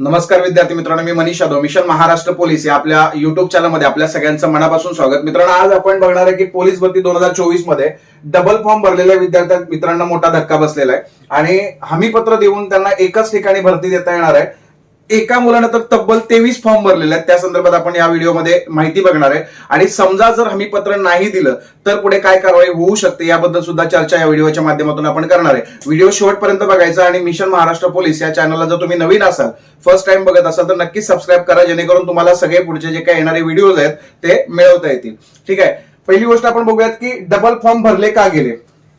नमस्कार विद्यार्थी मित्रांनो मी मनीष यादव मिशन महाराष्ट्र पोलीस या आपल्या युट्यूब चॅनलमध्ये आपल्या सगळ्यांचं मनापासून स्वागत. मित्रांनो आज आपण बघणार आहे की पोलीस भरती दोन हजार चोवीसमध्ये डबल फॉर्म भरलेल्या विद्यार्थ्या मित्रांना मोठा धक्का बसलेला आहे. आणि हमीपत्र देऊन त्यांना एकाच ठिकाणी भरती देता येणार आहे. एका मुलानं तर तब्बल तेवीस फॉर्म भरलेले आहेत. त्या संदर्भात आपण या व्हिडिओमध्ये माहिती बघणार आहे. आणि समजा जर हमीपत्र नाही दिलं तर पुढे काय कारवाई होऊ शकते याबद्दल सुद्धा चर्चा या व्हिडिओच्या माध्यमातून आपण करणार आहे. व्हिडिओ शेवटपर्यंत बघायचा आणि मिशन महाराष्ट्र पोलीस या चॅनलला जर तुम्ही नवीन असाल फर्स्ट टाइम बघत असाल तर नक्कीच सबस्क्राईब करा जेणेकरून तुम्हाला सगळे पुढचे जे काही येणारे व्हिडिओज आहेत ते मिळवता येतील. ठीक आहे? पहिली गोष्ट आपण बघूयात की डबल फॉर्म भरले का गेले?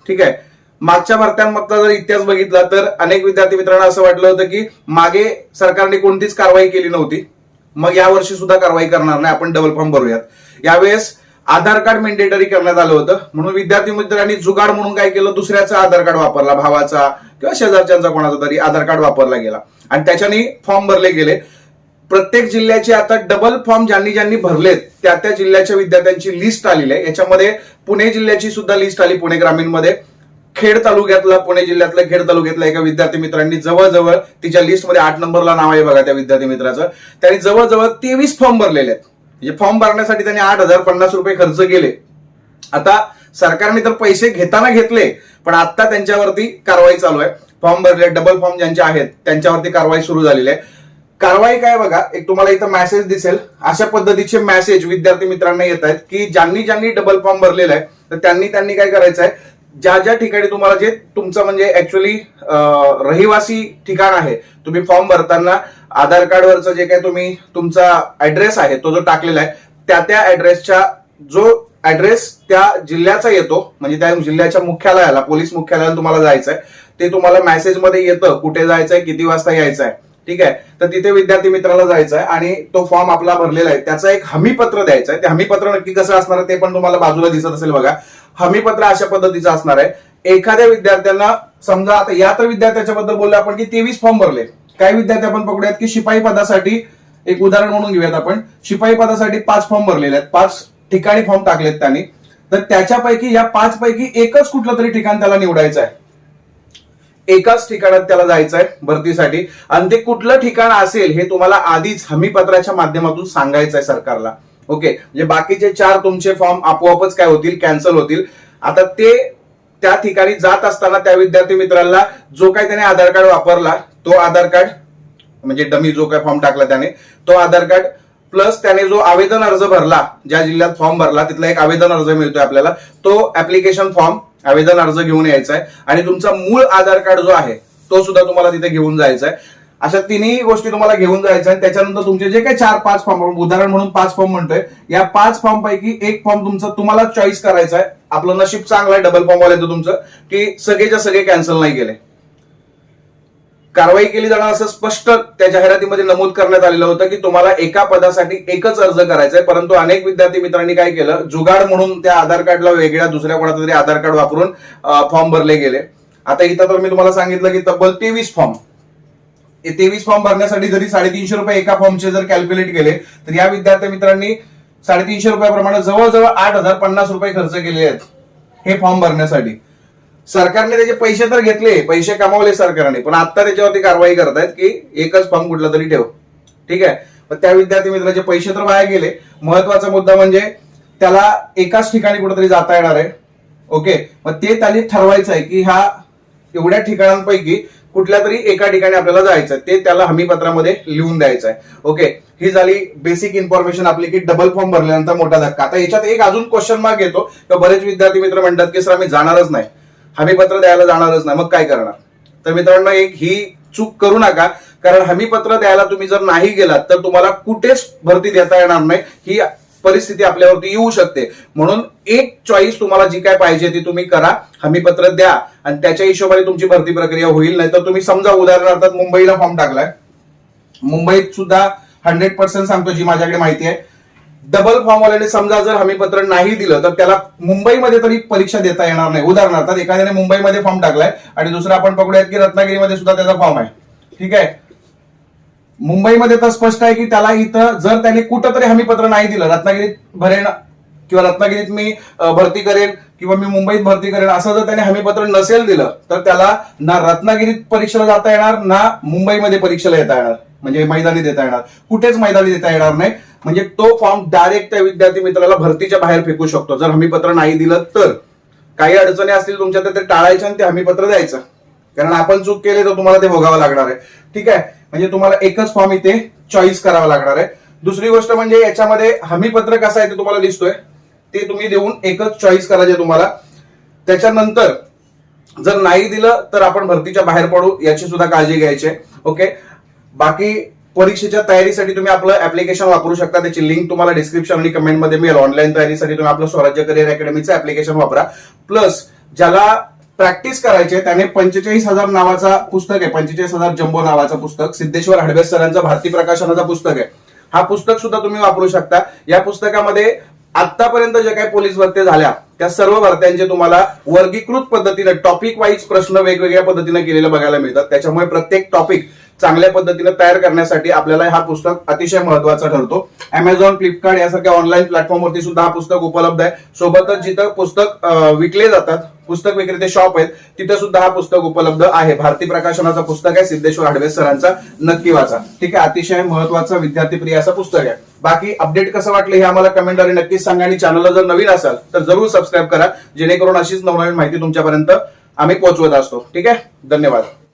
ठीक आहे? मागच्या भरत्यांमधला जर इतिहास बघितला तर अनेक विद्यार्थी मित्रांना असं वाटलं होतं की मागे सरकारने कोणतीच कारवाई केली नव्हती. मग यावर्षी सुद्धा कारवाई करणार नाही. आपण डबल फॉर्म भरूयात. यावेळेस आधार कार्ड मेंडेटरी करण्यात आलं होतं. म्हणून विद्यार्थी मित्रांनी जुगाड म्हणून काय केलं? दुसऱ्याचा आधार कार्ड वापरला भावाचा किंवा शेजारच्यांचा कोणाचा तरी आधार कार्ड वापरला गेला. आणि त्याच्याने फॉर्म भरले गेले. प्रत्येक जिल्ह्याचे आता डबल फॉर्म ज्यांनी ज्यांनी भरलेत त्या त्या जिल्ह्याच्या विद्यार्थ्यांची लिस्ट आलेली आहे. याच्यामध्ये पुणे जिल्ह्याची सुद्धा लिस्ट आली पुणे ग्रामीणमध्ये. खेड तालुक्यातला पुणे जिल्ह्यातल्या खेड तालुक्यातल्या एका विद्यार्थी मित्रांनी जवळजवळ तिच्या लिस्टमध्ये आठ नंबरला नाव आहे बघा त्या विद्यार्थी मित्राचं. त्यांनी जवळजवळ तेवीस फॉर्म भरलेले आहेत. म्हणजे फॉर्म भरण्यासाठी त्यांनी आठ हजार पन्नास रुपये खर्च केले. आता सरकारने तर पैसे घेताना घेतले पण आता त्यांच्यावरती कारवाई चालू आहे. फॉर्म भरले डबल फॉर्म ज्यांचे आहेत त्यांच्यावरती कारवाई सुरू झालेली आहे. कारवाई काय बघा एक तुम्हाला इथं मेसेज दिसेल. अशा पद्धतीचे मेसेज विद्यार्थी मित्रांना येत आहेत की ज्यांनी ज्यांनी डबल फॉर्म भरलेला आहे तर त्यांनी त्यांनी काय करायचं आहे ज्या ज्या ठिकाणी तुम्हाला जे तुमचं म्हणजे ऍक्च्युली रहिवासी ठिकाण आहे तुम्ही फॉर्म भरताना आधार कार्डवरचं जे काही तुम्ही तुमचा ऍड्रेस आहे तो जो टाकलेला आहे त्या त्या ऍड्रेसच्या जो ऍड्रेस त्या जिल्ह्याचा येतो म्हणजे त्या जिल्ह्याच्या मुख्यालयाला पोलीस मुख्यालयाला तुम्हाला जायचं आहे ते तुम्हाला मेसेजमध्ये येतं कुठे जायचंय किती वाजता यायचं आहे ठीक आहे? तर तिथे विद्यार्थी मित्राला जायचं आहे आणि तो फॉर्म आपला भरलेला आहे. त्याचा एक हमीपत्र द्यायचं आहे ते हमीपत्र नक्की कसं असणार ते पण तुम्हाला बाजूला दिसत असेल बघा. हमीपत्र अशा पद्धतीचं असणार आहे. एखाद्या विद्यार्थ्यांना समजा आता या तर विद्यार्थ्याच्या बद्दल बोललो आपण की तेवीस फॉर्म भरले. काही विद्यार्थी आपण पकडूयात की शिपाई पदासाठी एक उदाहरण म्हणून घेऊयात आपण. शिपाई पदासाठी पाच फॉर्म भरलेले आहेत. पाच ठिकाणी फॉर्म टाकलेत त्यांनी. तर त्याच्यापैकी या पाच पैकी एकच कुठलं तरी ठिकाण त्याला निवडायचं आहे. एकाच ठिकाणात त्याला जायचं आहे भरतीसाठी. आणि ते कुठलं ठिकाण असेल हे तुम्हाला आधीच हमीपत्राच्या माध्यमातून सांगायचं आहे सरकारला. ओके म्हणजे बाकीचे चार तुमचे फॉर्म आपोआपच काय होतील? कॅन्सल होतील. आता ते त्या ठिकाणी जात असताना त्या विद्यार्थी मित्राला जो काही त्याने आधार कार्ड वापरला तो आधार कार्ड म्हणजे डमी जो काय फॉर्म टाकला त्याने तो आधार कार्ड प्लस त्याने जो आवेदन अर्ज भरला ज्या जिल्ह्यात फॉर्म भरला तिथला एक आवेदन अर्ज मिळतोय आपल्याला तो ऍप्लिकेशन फॉर्म आवेदन अर्ज घेऊन यायचा आहे आणि तुमचा मूळ आधार कार्ड जो आहे तो सुद्धा तुम्हाला तिथे घेऊन जायचा आहे अशा तिन्ही गोष्टी तुम्हाला घेऊन जायच्या आणि त्याच्यानंतर तुमचे जे काही चार पाच फॉर्म उदाहरण म्हणून पाच फॉर्म म्हणतोय या पाच फॉर्म पैकी एक फॉर्म तुमचं तुम्हाला चॉईस करायचा आहे. आपलं नशीब चांगलं आहे डबल फॉर्म वाल्याचं तुमचं की सगळेच्या सगळे कॅन्सल नाही केले. कारवाई केली जाणार असं स्पष्ट त्या जाहिरातीमध्ये नमूद करण्यात आलेलं होतं की तुम्हाला एका पदासाठी एकच अर्ज करायचा आहे परंतु अनेक विद्यार्थी मित्रांनी काय केलं जुगाड म्हणून त्या आधार कार्डला वेगळ्या दुसऱ्या कोणाचा तरी आधार कार्ड वापरून फॉर्म भरले गेले. आता इथं तर मी तुम्हाला सांगितलं की तब्बल तेवीस फॉर्म तेवीस फॉर्म भरण्यासाठी जरी साडेतीनशे रुपये एका फॉर्मचे जर कॅल्क्युलेट केले तर या विद्यार्थी मित्रांनी साडेतीनशे रुपयाप्रमाणे जवळजवळ आठ हजार पन्नास रुपये खर्च केले आहेत हे फॉर्म भरण्यासाठी. सरकारने त्याचे पैसे तर घेतले पैसे कमावले सरकारने पण आता त्याच्यावरती कारवाई करतायत की एकच फॉर्म कुठला तरी ठेव. ठीक आहे? पण त्या विद्यार्थी मित्राचे पैसे तर वाया गेले. महत्त्वाचा मुद्दा म्हणजे त्याला एकाच ठिकाणी कुठेतरी जाता येणार आहे. ओके? मग ते त्यांनी ठरवायचं आहे की ह्या एवढ्या ठिकाणांपैकी कुठल्या तरी एका ठिकाणी आपल्याला जायचं आहे ते त्याला हमीपत्रामध्ये लिहून द्यायचं आहे ओके ही झाली बेसिक इन्फॉर्मेशन आपली की डबल फॉर्म भरल्यानंतर मोठा धक्का. आता याच्यात एक अजून क्वेश्चन मार्क येतो तर बरेच विद्यार्थी मित्र म्हणतात की सर आम्ही जाणारच नाही. हमीपत्र द्यायला जाणारच नाही. मग काय करणार? तर मित्रांनो एक ही चूक करू नका कारण हमीपत्र द्यायला तुम्ही जर नाही गेलात तर तुम्हाला कुठेच भरती देता येणार नाही. ही परिस्थिती आपल्यावरती येऊ शकते. म्हणून एक चॉईस तुम्हाला जी काय पाहिजे ती तुम्ही करा हमीपत्र द्या. आणि त्याच्या हिशोबाने तुमची भरती प्रक्रिया होईल नाही तर तुम्ही समजा उदाहरणार्थ मुंबईला फॉर्म टाकलाय. मुंबईत सुद्धा हंड्रेड पर्सेंट सांगतो जी माझ्याकडे माहिती आहे. डबल फॉर्म वाल्याने समजा जर हमीपत्र नाही दिलं तर त्याला मुंबईमध्ये तरी परीक्षा देता येणार नाही. उदाहरणार्थ एखाद्याने मुंबईमध्ये फॉर्म टाकलाय आणि दुसरं आपण पकडूयात की रत्नागिरीमध्ये सुद्धा त्याचा फॉर्म आहे. ठीक आहे? मुंबईमध्ये तर स्पष्ट आहे की त्याला इथं जर त्याने कुठं तरी हमीपत्र नाही दिलं रत्नागिरीत भरेन किंवा रत्नागिरीत मी भरती करेन किंवा मी मुंबईत भरती करेन असं जर त्याने हमीपत्र नसेल दिलं तर त्याला ना रत्नागिरीत परीक्षेला जाता येणार ना मुंबईमध्ये परीक्षेला येता येणार. म्हणजे मैदानी देता येणार. कुठेच मैदानी देता येणार नाही. म्हणजे तो फॉर्म डायरेक्ट त्या विद्यार्थी मित्राला भरतीच्या बाहेर फेकू शकतो. जर हमीपत्र नाही दिलं तर. काही अडचणी असतील तुमच्या तर ते टाळायच्या आणि ते हमीपत्र द्यायचं. कारण आपण चूक केली तर तुम्हाला ते भोगावं लागणार आहे. ठीक आहे? म्हणजे तुम्हाला एकच फॉर्म इथे चॉईस करावा लागणार आहे. दुसरी गोष्ट म्हणजे याच्यामध्ये हमीपत्र कसं आहे ते तुम्हाला दिसतोय. ते तुम्ही देऊन एकच चॉईस करायचे तुम्हाला. त्याच्यानंतर जर नाही दिलं तर आपण भरतीच्या बाहेर पडू याची सुद्धा काळजी घ्यायची आहे. ओके? बाकी परीक्षेच्या तयारीसाठी तुम्ही आपलं ऍप्लिकेशन वापरू शकता. त्याची लिंक तुम्हाला डिस्क्रिप्शन आणि कमेंटमध्ये मिळेल. ऑनलाईन तयारीसाठी तुम्ही आपलं स्वराज्य करिअर अकॅडमीचं ऍप्लिकेशन वापरा. प्लस ज्याला प्रॅक्टिस करायचे त्याने पंचेचाळीस हजार नावाचा पुस्तक आहे. पंचेचाळीस हजार जम्बो नावाचं पुस्तक. सिद्धेश्वर हडबेस सरांचं भारती प्रकाशनाचं पुस्तक आहे. हा पुस्तक सुद्धा तुम्ही वापरू शकता. या पुस्तकामध्ये आतापर्यंत जे काही पोलीस भरती झाल्या त्या सर्व भरत्यांचे तुम्हाला वर्गीकृत पद्धतीने टॉपिक वाईज प्रश्न वेगवेगळ्या पद्धतीने केलेले बघायला मिळतात. त्याच्यामुळे प्रत्येक टॉपिक चांगल्या पद्धतीने तयार करण्यासाठी आपल्याला हा पुस्तक अतिशय महत्त्वाचा ठरतो. अमेझॉन फ्लिपकार्ट यासारख्या ऑनलाईन प्लॅटफॉर्मवरती सुद्धा हा पुस्तक उपलब्ध आहे. सोबतच जिथं पुस्तक विकले जातात पुस्तक विक्रेते शॉप आहेत तिथे सुद्धा हा पुस्तक उपलब्ध आहे. भारती प्रकाशनाचं पुस्तक आहे सिद्धेश्वर हडवे सरांचा नक्की वाचा. ठीक आहे अतिशय महत्वाचं विद्यार्थीप्रिय असं पुस्तक आहे. बाकी अपडेट कसं वाटलं हे आम्हाला कमेंटद्वारे नक्कीच सांगा आणि चॅनलला जर नवीन असाल तर जरूर सबस्क्राईब करा जेणेकरून अशीच नवनवीन माहिती तुमच्यापर्यंत आम्ही पोहोचवत असतो. ठीक आहे धन्यवाद.